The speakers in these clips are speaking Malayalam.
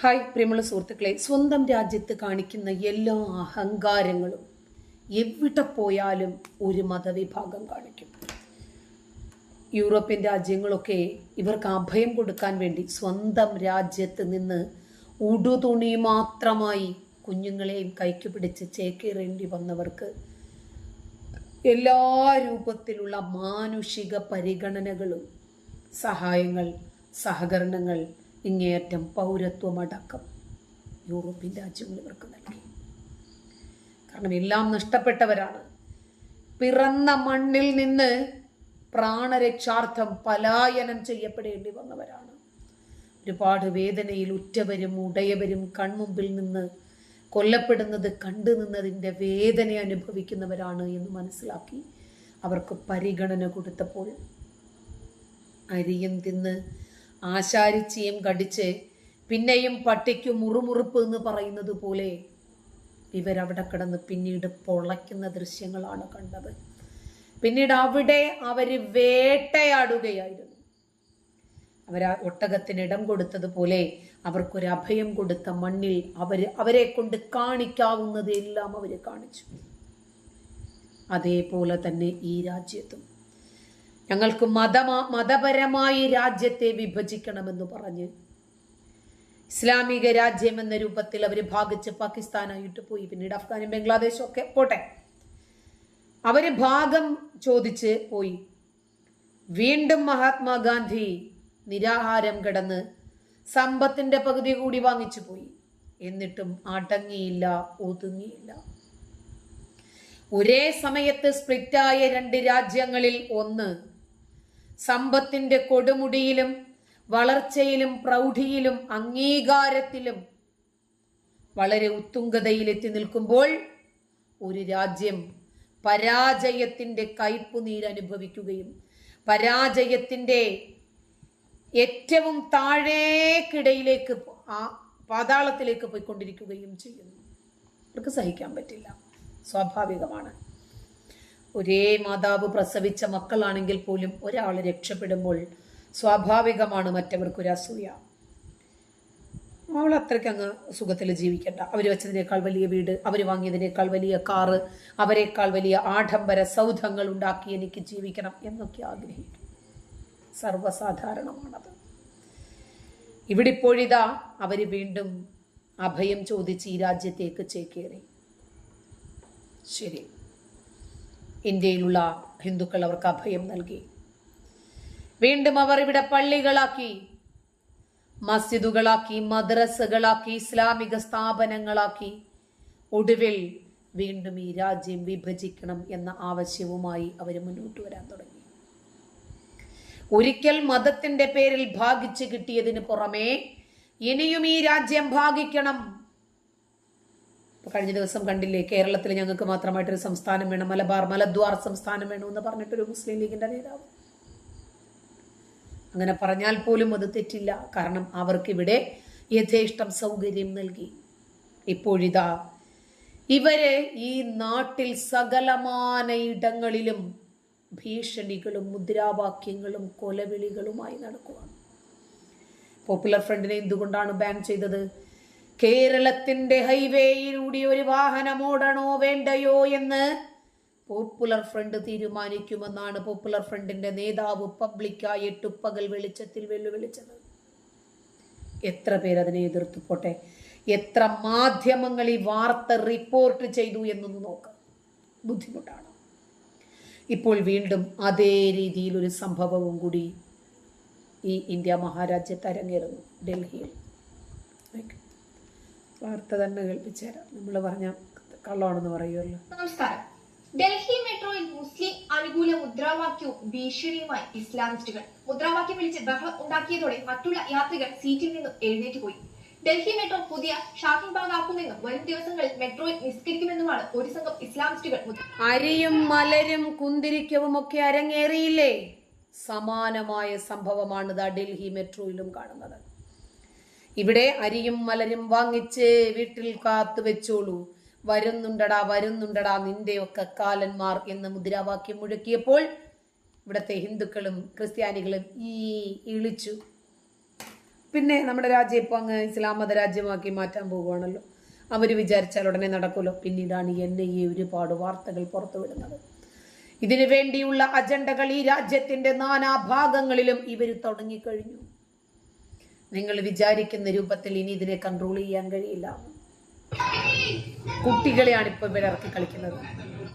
ഹായ് പ്രിയമുള്ള സുഹൃത്തുക്കളെ സ്വന്തം രാജ്യത്ത് കാണിക്കുന്ന എല്ലാ അഹങ്കാരങ്ങളും എവിടെ പോയാലും ഒരു മതവിഭാഗം കാണിക്കും. യൂറോപ്യൻ രാജ്യങ്ങളൊക്കെ ഇവർക്ക് അഭയം കൊടുക്കാൻ വേണ്ടി സ്വന്തം രാജ്യത്ത് നിന്ന് ഉടുതുണി മാത്രമായി കുഞ്ഞുങ്ങളെയും കൈക്ക് പിടിച്ച് ചേക്കേറേണ്ടി വന്നവർക്ക് എല്ലാ രൂപത്തിലുള്ള മാനുഷിക പരിഗണനകളും സഹായങ്ങൾ സഹകരണങ്ങൾ ഇങ്ങേയറ്റം പൗരത്വമടക്കം യൂറോപ്യൻ രാജ്യങ്ങൾ ഇവർക്ക് നൽകി. കാരണം എല്ലാം നഷ്ടപ്പെട്ടവരാണ്. പിറന്ന മണ്ണിൽ നിന്ന് പ്രാണരക്ഷാർത്ഥം പലായനം ചെയ്യപ്പെടേണ്ടി വന്നവരാണ്. ഒരുപാട് വേദനയിൽ ഉറ്റവരും ഉടയവരും കൺമുമ്പിൽ നിന്ന് കൊല്ലപ്പെടുന്നത് കണ്ടു നിന്നതിന്റെ വേദന അനുഭവിക്കുന്നവരാണ് എന്ന് മനസ്സിലാക്കി അവർക്ക് പരിഗണന കൊടുത്തപ്പോൾ അരിയും തിന്ന് ആശാരിച്ചിയും കടിച്ച് പിന്നെയും പട്ടിക്ക് മുറുമുറുപ്പ് എന്ന് പറയുന്നത് പോലെ ഇവരവിടെ കിടന്ന് പിന്നീട് പൊളയ്ക്കുന്ന ദൃശ്യങ്ങളാണ് കണ്ടത്. പിന്നീട് അവിടെ അവർ വേട്ടയാടുകയായിരുന്നു. അവർ ഒട്ടകത്തിന് ഇടം കൊടുത്തതുപോലെ അവർക്കൊരു അഭയം കൊടുത്ത മണ്ണിൽ അവർ അവരെ കൊണ്ട് കാണിക്കാവുന്നത് എല്ലാം അവർ കാണിച്ചു. അതേപോലെ തന്നെ ഈ രാജ്യത്തും. ഞങ്ങൾക്ക് മതമാ മതപരമായി രാജ്യത്തെ വിഭജിക്കണമെന്ന് പറഞ്ഞ് ഇസ്ലാമിക രാജ്യം എന്ന രൂപത്തിൽ അവർ ഭാഗിച്ച് പാകിസ്ഥാനായിട്ട് പോയി. പിന്നീട് അഫ്ഗാനും ബംഗ്ലാദേശും ഒക്കെ പോട്ടെ. അവർ ഭാഗം ചോദിച്ച് പോയി. വീണ്ടും മഹാത്മാഗാന്ധി നിരാഹാരം കിടന്ന് സമ്പത്തിന്റെ പകുതി കൂടി വാങ്ങിച്ചു പോയി. എന്നിട്ടും അടങ്ങിയില്ല ഒതുങ്ങിയില്ല. ഒരേ സമയത്ത് സ്പ്ലിറ്റായ രണ്ട് രാജ്യങ്ങളിൽ ഒന്ന് സമ്പത്തിന്റെ കൊടുമുടിയിലും വളർച്ചയിലും പ്രൗഢിയിലും അംഗീകാരത്തിലും വളരെ ഉത്തുംഗതയിലെത്തി നിൽക്കുമ്പോൾ ഒരു രാജ്യം പരാജയത്തിന്റെ കയ്പുനീരനുഭവിക്കുകയും പരാജയത്തിന്റെ ഏറ്റവും താഴേക്കിടയിലേക്ക് ആ പാതാളത്തിലേക്ക് പോയിക്കൊണ്ടിരിക്കുകയും ചെയ്യുന്നു. അവർക്ക് സഹിക്കാൻ പറ്റില്ല. സ്വാഭാവികമാണ്. ഒരേ മാതാവ് പ്രസവിച്ച മക്കളാണെങ്കിൽ പോലും ഒരാൾ രക്ഷപ്പെടുമ്പോൾ സ്വാഭാവികമാണ് മറ്റവർക്കൊരു അസൂയ. അവൾ അത്രയ്ക്ക് അങ്ങ് സുഖത്തിൽ ജീവിക്കണ്ട. അവർ വെച്ചതിനേക്കാൾ വലിയ വീട് അവർ വാങ്ങിയതിനേക്കാൾ വലിയ കാറ് അവരെക്കാൾ വലിയ ആഡംബര സൗധങ്ങൾ ഉണ്ടാക്കി എനിക്ക് ജീവിക്കണം എന്നൊക്കെ ആഗ്രഹിക്കും സർവസാധാരണമാണത്. ഇവിടെ ഇപ്പോഴിതാ അവർ വീണ്ടും അഭയം ചോദിച്ച് ഈ രാജ്യത്തേക്ക് ചേക്കേറി. ശരി. ഇന്ത്യയിലുള്ള ഹിന്ദുക്കൾ അവർക്ക് അഭയം നൽകി. വീണ്ടും അവർ ഇവിടെ പള്ളികളാക്കി മസ്ജിദുകളാക്കി മദ്രസകളാക്കി ഇസ്ലാമിക സ്ഥാപനങ്ങളാക്കി. ഒടുവിൽ വീണ്ടും ഈ രാജ്യം വിഭജിക്കണം എന്ന ആവശ്യവുമായി അവർ മുന്നോട്ട് വരാൻ തുടങ്ങി. ഒരിക്കൽ മതത്തിന്റെ പേരിൽ ഭാഗിച്ചു കിട്ടിയതിന് പുറമേ ഇനിയും ഈ രാജ്യം ഭാഗിക്കണം. കഴിഞ്ഞ ദിവസം കണ്ടില്ലേ കേരളത്തിൽ ഞങ്ങൾക്ക് മാത്രമായിട്ടൊരു സംസ്ഥാനം വേണം മലബാർ മലദ്വാർ സംസ്ഥാനം വേണമെന്ന് പറഞ്ഞിട്ടൊരു മുസ്ലിം ലീഗിന്റെ നേതാവ്. അങ്ങനെ പറഞ്ഞാൽ പോലും അത് തെറ്റില്ല. കാരണം അവർക്കിവിടെ യഥേഷ്ടം സൗകര്യം നൽകി. ഇപ്പോഴിതാ ഇവരെ ഈ നാട്ടിൽ സകലമാന ഇടങ്ങളിലും ഭീഷണികളും മുദ്രാവാക്യങ്ങളും കൊലവിളികളുമായി നടക്കുകയാണ് പോപ്പുലർ ഫ്രണ്ടിനെ എന്തുകൊണ്ടാണ് ബാൻ ചെയ്തത്? കേരളത്തിന്റെ ഹൈവേയിലൂടെ ഒരു വാഹനം ഓടണോ വേണ്ടയോ എന്ന് പോപ്പുലർ ഫ്രണ്ട് തീരുമാനിക്കുമെന്നാണ് പോപ്പുലർ ഫ്രണ്ടിന്റെ നേതാവ് പബ്ലിക്കായി എട്ടുപ്പകൽ വെളിച്ചത്തിൽ വെല്ലുവിളിച്ചത്. എത്ര പേർ അതിനെ എതിർത്തു പോട്ടെ? എത്ര മാധ്യമങ്ങൾ ഈ വാർത്ത റിപ്പോർട്ട് ചെയ്തു എന്നൊന്ന് നോക്കാം. ബുദ്ധിമുട്ടാണ്. ഇപ്പോൾ വീണ്ടും അതേ രീതിയിൽ ഒരു സംഭവവും കൂടി ഈ ഇന്ത്യ മഹാരാജ്യത്ത് അരങ്ങേറുന്നു. ഡൽഹിയിൽ. വാർത്ത തന്നെ കേൾപ്പിച്ചുതരാം. നമ്മൾ പറഞ്ഞ കള്ളമാണെന്ന് പറയുമല്ലോ നമസ്കാരം. ഡൽഹി മെട്രോയിൽ മുസ്ലിം അനുകൂല മുദ്രാവാക്യവും ഭീഷണിയുമായി ഇസ്ലാമിസ്റ്റുകൾ. മുദ്രാവാക്യം വിളിച്ച് ബഹളം ഉണ്ടാക്കിയതോടെ മറ്റുള്ള യാത്രികർ സീറ്റിൽ നിന്നും എഴുന്നേറ്റ് പോയി. ഡൽഹി മെട്രോ പുതിയ ഷാഹിൻ ബാഗ് ആക്കുമെന്നും വരും ദിവസങ്ങളിൽ മെട്രോയിൽ നിസ്കരിക്കുമെന്നുമാണ് ഒരു സംഘം ഇസ്ലാമിസ്റ്റുകൾ അരിയും മലരും കുന്തിരിക്കവും ഒക്കെ അരങ്ങേറിയില്ലേ? സമാനമായ സംഭവമാണ് ദാ ഡൽഹി മെട്രോയിലും കാണുന്നത്. ഇവിടെ അരിയും മലരും വാങ്ങിച്ച് വീട്ടിൽ കാത്തു വെച്ചോളൂ. വരുന്നുണ്ടടാ വരുന്നുണ്ടടാ നിന്റെയൊക്കെ കാലന്മാർ എന്ന് മുദ്രാവാക്യം മുഴക്കിയപ്പോൾ ഇവിടുത്തെ ഹിന്ദുക്കളും ക്രിസ്ത്യാനികളും ഈ ഇളിച്ചു. പിന്നെ നമ്മുടെ രാജ്യം ഇപ്പോൾ അങ്ങ് ഇസ്ലാം മത രാജ്യമാക്കി മാറ്റാൻ പോകുവാണല്ലോ അവർ വിചാരിച്ചാൽ ഉടനെ നടക്കുമല്ലോ. പിന്നീടാണ് എൻ ഐ എ ഒരുപാട് വാർത്തകൾ പുറത്തുവിടുന്നത്. ഇതിനു വേണ്ടിയുള്ള അജണ്ടകൾ ഈ രാജ്യത്തിന്റെ നാനാഭാഗങ്ങളിലും ഇവർ തുടങ്ങിക്കഴിഞ്ഞു. നിങ്ങൾ വിചാരിക്കുന്ന രൂപത്തിൽ ഇനി ഇതിനെ കൺട്രോൾ ചെയ്യാൻ കഴിയില്ല. കുട്ടികളെയാണ് ഇപ്പോൾ ഇവരിറക്കി കളിക്കുന്നത്.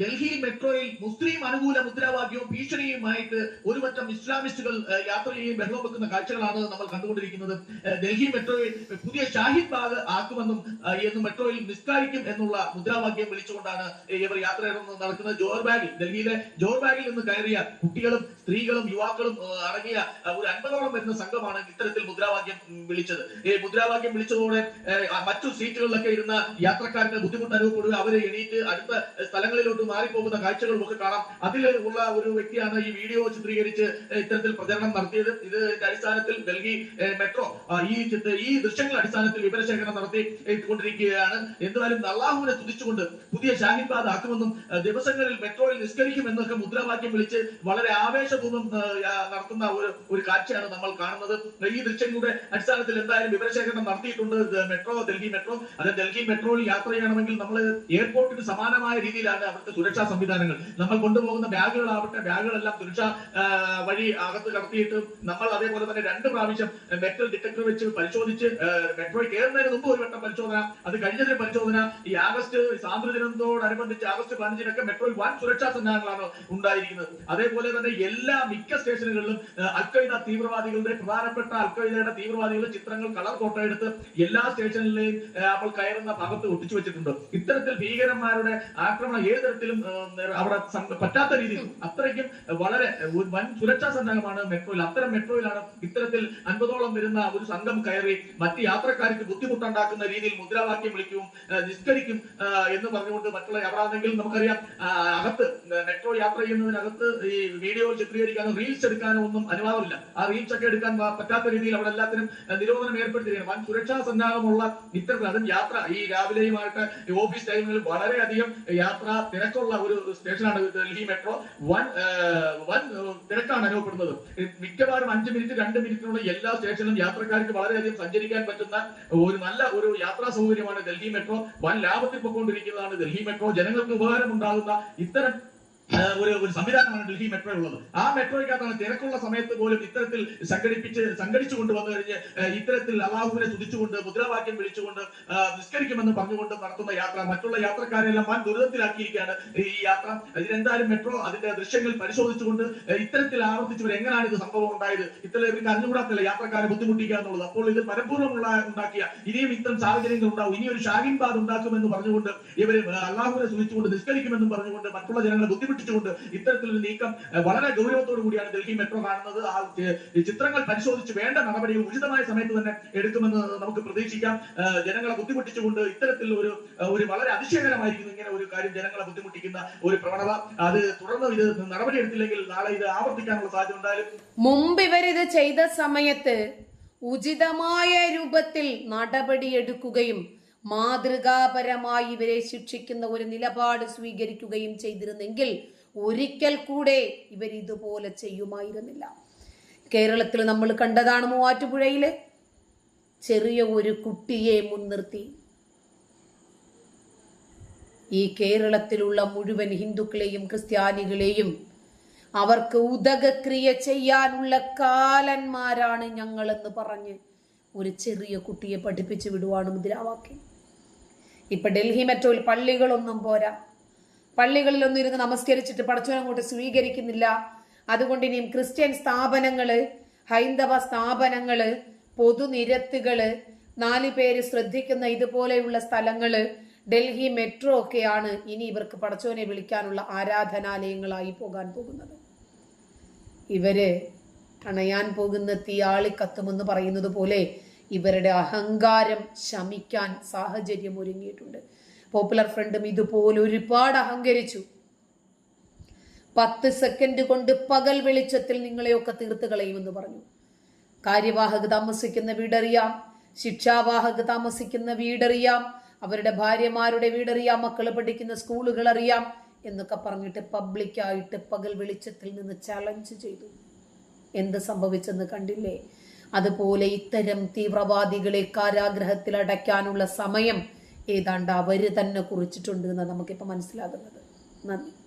ഡൽഹി മെട്രോയിൽ മുസ്ലിം അനുകൂല മുദ്രാവാക്യവും ഭീഷണിയുമായിട്ട് ഒരു പറ്റം ഇസ്ലാമിസ്റ്റുകൾ യാത്ര ചെയ്യുകയും ബഹളം വെക്കുന്ന കാഴ്ചകളാണ് നമ്മൾ കണ്ടുകൊണ്ടിരിക്കുന്നത്. ഡൽഹി മെട്രോയിൽ പുതിയ ഷാഹിദ് ബാഗ് ആക്കുമെന്നും എന്നും മെട്രോയിൽ നിസ്കാരിക്കും എന്നുള്ള മുദ്രാവാക്യം വിളിച്ചുകൊണ്ടാണ് ഇവർ യാത്ര നടക്കുന്നത്. ജോർ ബാഗിൽ ഡൽഹിയിലെ ജോർ ബാഗിൽ നിന്ന് കയറിയ കുട്ടികളും സ്ത്രീകളും യുവാക്കളും അടങ്ങിയ ഒരു അൻപതോളം വരുന്ന സംഘമാണ് ഇത്തരത്തിൽ മുദ്രാവാക്യം വിളിച്ചത്. ഈ മുദ്രാവാക്യം വിളിച്ചതോടെ മറ്റു സീറ്റുകളിലൊക്കെ ഇരുന്ന യാത്രക്കാരുടെ ബുദ്ധിമുട്ട് അനുഭവപ്പെടുക അവരെ എണീറ്റ് അടുത്ത സ്ഥലങ്ങളിലോട്ട് മാറിപ്പോകുന്ന കാഴ്ചകളും ഒക്കെ കാണാം. അതിൽ ഉള്ള ഒരു വ്യക്തിയാണ് ഈ വീഡിയോ ചിത്രീകരിച്ച് ഇത്തരത്തിൽ പ്രചരണം നടത്തിയത്. ഇത് അടിസ്ഥാനത്തിൽ ഡൽഹി മെട്രോ ഈ ഈ ദൃശ്യങ്ങളുടെ അടിസ്ഥാനത്തിൽ വിവരശേഖരണം നടത്തി ഏഹ്, കൊണ്ടിരിക്കുകയാണ്. എന്തായാലും നല്ലാഹുവിനെ തുതിച്ചുകൊണ്ട് പുതിയ ഷാഹിദ് ബാദ് ആക്കുമെന്നും ദിവസങ്ങളിൽ മെട്രോയിൽ നിസ്കരിക്കുമെന്നൊക്കെ മുദ്രാവാക്യം വിളിച്ച് വളരെ ആവേശപൂർവം നടത്തുന്ന ഒരു ഒരു കാഴ്ചയാണ് നമ്മൾ കാണുന്നത്. ഈ ദൃശ്യങ്ങളുടെ അടിസ്ഥാനത്തിൽ എന്തായാലും വിവരശേഖരണം നടത്തിയിട്ടുണ്ട് മെട്രോ ഡൽഹി മെട്രോ. അതായത് ഡൽഹി മെട്രോയിൽ യാത്ര ചെയ്യണമെങ്കിൽ നമ്മൾ എയർപോർട്ടിന് സമാനമായ രീതിയിലാണ് അവിടുത്തെ സുരക്ഷാ സംവിധാനങ്ങൾ. നമ്മൾ കൊണ്ടുപോകുന്ന ബാഗുകളാവട്ടെ ബാഗുകളെല്ലാം സുരക്ഷാ വഴി അകത്ത് കടത്തിയിട്ട് നമ്മൾ അതേപോലെ തന്നെ രണ്ട് പ്രാവശ്യം മെറ്റൽ ഡിറ്റക്ടർ വെച്ച് പരിശോധിച്ച് മെട്രോയിൽ കയറുന്നതിന് മുമ്പ് ഒരു വട്ടം പരിശോധന അത് കഴിഞ്ഞതിന് പരിശോധന ഈ ആഗസ്റ്റ് സ്വാതന്ത്ര്യദിനത്തോടനുബന്ധിച്ച് ആഗസ്റ്റ് പതിനഞ്ചിനൊക്കെ മെട്രോയിൽ വൻ സുരക്ഷാ സന്നാഹങ്ങളാണ് ഉണ്ടായിരിക്കുന്നത്. അതേപോലെ തന്നെ എല്ലാ മിക്ക സ്റ്റേഷനുകളിലും അൽഖയ്ദ തീവ്രവാദികളുടെ പ്രധാനപ്പെട്ട അൽഖയ്ദയുടെ തീവ്രവാദികളുടെ ചിത്രങ്ങൾ കളർ ഫോട്ടോ എടുത്ത് എല്ലാ സ്റ്റേഷനിലെയും നമ്മൾ കയറുന്ന ഭാഗത്ത് ഒട്ടിച്ചു വെച്ചിട്ടുണ്ട്. ഇത്തരത്തിൽ ഭീകരന്മാരുടെ ആക്രമണം ഏത് തരത്തിലും ആ, അവിടെ പറ്റാത്ത രീതിയിൽ അത്രയ്ക്കും വളരെ വൻ സുരക്ഷാ സന്നാഹമാണ് മെട്രോയിൽ. അത്തരം മെട്രോയിലാണ് ഇത്തരത്തിൽ അൻപതോളം വരുന്ന ഒരു സംഘം കയറി മറ്റ് യാത്രക്കാർക്ക് ബുദ്ധിമുട്ടുണ്ടാക്കുന്ന രീതിയിൽ മുദ്രാവാക്യം വിളിക്കും നിസ്കരിക്കും എന്ന് പറഞ്ഞുകൊണ്ട് മറ്റുള്ള എവിടാണെങ്കിലും നമുക്കറിയാം അകത്ത് മെട്രോ യാത്ര ചെയ്യുന്നതിനകത്ത് ഈ വീഡിയോ ചിത്രീകരിക്കാനോ റീൽസ് എടുക്കാനോ ഒന്നും അനുവാദമില്ല. ആ റീൽസ് ഒക്കെ എടുക്കാൻ പറ്റാത്ത രീതിയിൽ അവിടെ എല്ലാത്തിനും നിരോധനം ഏർപ്പെടുത്തിയിരിക്കുകയാണ്. വൻ സുരക്ഷാ സന്നാഹമുള്ള ഇത്തരത്തിൽ അതും യാത്ര ഈ രാവിലെയുമായിട്ട് ഓഫീസ് ടൈമുകളിൽ വളരെയധികം യാത്ര തിരക്കുള്ള ഒരു സ്റ്റേഷനാണ് ഡൽഹി മെട്രോ. വൻ വൻ തിരക്കാണ് അനുഭവപ്പെടുന്നത്. മിക്കവാറും അഞ്ച് മിനിറ്റ് രണ്ട് മിനിറ്റിനുള്ള എല്ലാ സ്റ്റേഷനിലും യാത്രക്കാർക്ക് വളരെയധികം സഞ്ചരിക്കാൻ പറ്റുന്ന ഒരു നല്ല ഒരു യാത്രാ സൗകര്യമാണ് ഡൽഹി മെട്രോ. വൻ ലാഭത്തിൽ പൊക്കൊണ്ടിരിക്കുന്നതാണ് ഡൽഹി മെട്രോ. ജനങ്ങൾക്ക് ഉപകാരം ഉണ്ടാകുന്ന ഇത്തരം ഒരു ഒരു സംവിധാനമാണ് ഡൽഹി മെട്രോ ഉള്ളത്. ആ മെട്രോയ്ക്കകത്താണ് തിരക്കുള്ള സമയത്ത് പോലും ഇത്തരത്തിൽ സംഘടിപ്പിച്ച് സംഘടിച്ചു കൊണ്ടുവന്നു കഴിഞ്ഞ് ഇത്തരത്തിൽ അള്ളാഹുവിനെ തുതിച്ചുകൊണ്ട് മുദ്രാവാക്യം വിളിച്ചുകൊണ്ട് നിസ്കരിക്കുമെന്ന് പറഞ്ഞുകൊണ്ട് നടത്തുന്ന യാത്ര മറ്റുള്ള യാത്രക്കാരെല്ലാം വൻ ദുരിതത്തിലാക്കിയിരിക്കുകയാണ് ഈ യാത്ര. ഇതിനെന്തായാലും മെട്രോ അതിന്റെ ദൃശ്യങ്ങൾ പരിശോധിച്ചുകൊണ്ട് ഇത്തരത്തിൽ ആവർത്തിച്ചവർ എങ്ങനെയാണ് ഇത് സംഭവം ഉണ്ടായത് ഇത്തരം ഇവർക്ക് അറിഞ്ഞുകൂടാത്തില്ല യാത്രക്കാരെ ബുദ്ധിമുട്ടിക്കുക എന്നുള്ളത്. അപ്പോൾ ഇത് മനഃപൂർവമുള്ള ഉണ്ടാക്കിയ ഇനിയും ഇത്തരം സാഹചര്യങ്ങൾ ഉണ്ടാവും. ഇനി ഒരു ഷാഹിൻ ബാദ് ഉണ്ടാക്കുമെന്ന് പറഞ്ഞുകൊണ്ട് ഇവർ അള്ളാഹുവിനെ സൂചിച്ചുകൊണ്ട് നിസ്കരിക്കുമെന്നും പറഞ്ഞുകൊണ്ട് മറ്റുള്ള ജനങ്ങളെ ബുദ്ധിമുട്ടിച്ചുകൊണ്ട് ഇത്തരത്തിലൊരു നീക്കം വളരെ ഗൗരവത്തോടു കൂടിയാണ് ഡൽഹി മെട്രോ കാണുന്നത്. ആ ചിത്രങ്ങൾ പരിശോധിച്ച് വേണ്ട നടപടികൾ ഉചിതമായ സമയത്ത് തന്നെ എടുക്കുമെന്ന് നമുക്ക് പ്രതീക്ഷിക്കാം. ജനങ്ങളെ ബുദ്ധിമുട്ടിച്ചുകൊണ്ട് ഇത്തരത്തിൽ ഒരു ഒരു വളരെ അതിശയകരമായിരിക്കുന്നു ഇങ്ങനെ ഒരു കാര്യം ജനങ്ങളെ ബുദ്ധിമുട്ടിക്കുന്ന ഒരു പ്രവണത. അത് തുടർന്ന് ഇത് നടപടിയെടുത്തില്ലെങ്കിൽ നാളെ ഇത് ആവർത്തിക്കാനുള്ള സാധ്യത ഉണ്ടായാലും മുമ്പ് ഇവരിത് ചെയ്ത സമയത്ത് ഉചിതമായ രൂപത്തിൽ നടപടിയെടുക്കുകയും മാതൃകാപരമായി ഇവരെ ശിക്ഷിക്കുന്ന ഒരു നിലപാട് സ്വീകരിക്കുകയും ചെയ്തിരുന്നെങ്കിൽ ഒരിക്കൽ കൂടെ ഇവർ ഇതുപോലെ ചെയ്യുമായിരുന്നില്ല. കേരളത്തിൽ നമ്മൾ കണ്ടതാണ് മൂവാറ്റുപുഴയിൽ ചെറിയ ഒരു കുട്ടിയെ മുൻനിർത്തി. ഈ കേരളത്തിലുള്ള മുഴുവൻ ഹിന്ദുക്കളെയും ക്രിസ്ത്യാനികളെയും അവർക്ക് ഉദകക്രിയ ചെയ്യാനുള്ള കാലന്മാരാണ് ഞങ്ങളെന്ന് പറഞ്ഞ് ഒരു ചെറിയ കുട്ടിയെ പഠിപ്പിച്ചു വിടുവാണ് മുദ്രാവാക്യം. ഇപ്പൊ ഡൽഹി മെട്രോയിൽ പള്ളികളൊന്നും പോരാ. പള്ളികളിലൊന്നും ഇരുന്ന് നമസ്കരിച്ചിട്ട് പടച്ചോനങ്ങോട്ട് സ്വീകരിക്കുന്നില്ല. അതുകൊണ്ട് ഇനിയും ക്രിസ്ത്യൻ സ്ഥാപനങ്ങൾ ഹൈന്ദവ സ്ഥാപനങ്ങൾ പൊതുനിരത്തുകൾ നാല് പേര് ശ്രദ്ധിക്കുന്ന ഇതുപോലെയുള്ള സ്ഥലങ്ങൾ ഡൽഹി മെട്രോ ഒക്കെയാണ് ഇനി ഇവർക്ക് പടച്ചോനെ വിളിക്കാനുള്ള ആരാധനാലയങ്ങളായി പോകാൻ പോകുന്നത്. ഇവർ അണയാൻ പോകുന്ന തീയാളി കത്തുമെന്ന് പറയുന്നത് പോലെ ഇവരുടെ അഹങ്കാരം ശമിക്കാൻ സാഹചര്യം ഒരുങ്ങിയിട്ടുണ്ട്. പോപ്പുലർ ഫ്രണ്ടും ഇതുപോലെ ഒരുപാട് അഹങ്കരിച്ചു. പത്ത് സെക്കൻഡ് കൊണ്ട് പകൽ വെളിച്ചത്തിൽ നിങ്ങളെയൊക്കെ തീർത്ത് കളയുമെന്ന് പറഞ്ഞു. കാര്യവാഹക താമസിക്കുന്ന വീടറിയാം. ശിക്ഷാവാഹക താമസിക്കുന്ന വീടറിയാം. അവരുടെ ഭാര്യമാരുടെ വീടറിയാം. മക്കൾ പഠിക്കുന്ന സ്കൂളുകൾ അറിയാം എന്നൊക്കെ പറഞ്ഞിട്ട് പബ്ലിക്കായിട്ട് പകൽ വെളിച്ചത്തിൽ നിന്ന് ചലഞ്ച് ചെയ്തു. എന്ത് സംഭവിച്ചെന്ന് കണ്ടില്ലേ? അതുപോലെ ഇത്തരം തീവ്രവാദികളെ കാരാഗ്രഹത്തിൽ അടയ്ക്കാനുള്ള സമയം ഏതാണ്ട് അവർ തന്നെ കുറിച്ചിട്ടുണ്ട് എന്ന് നമുക്കിപ്പോൾ മനസ്സിലാകുന്നത്. നന്ദി.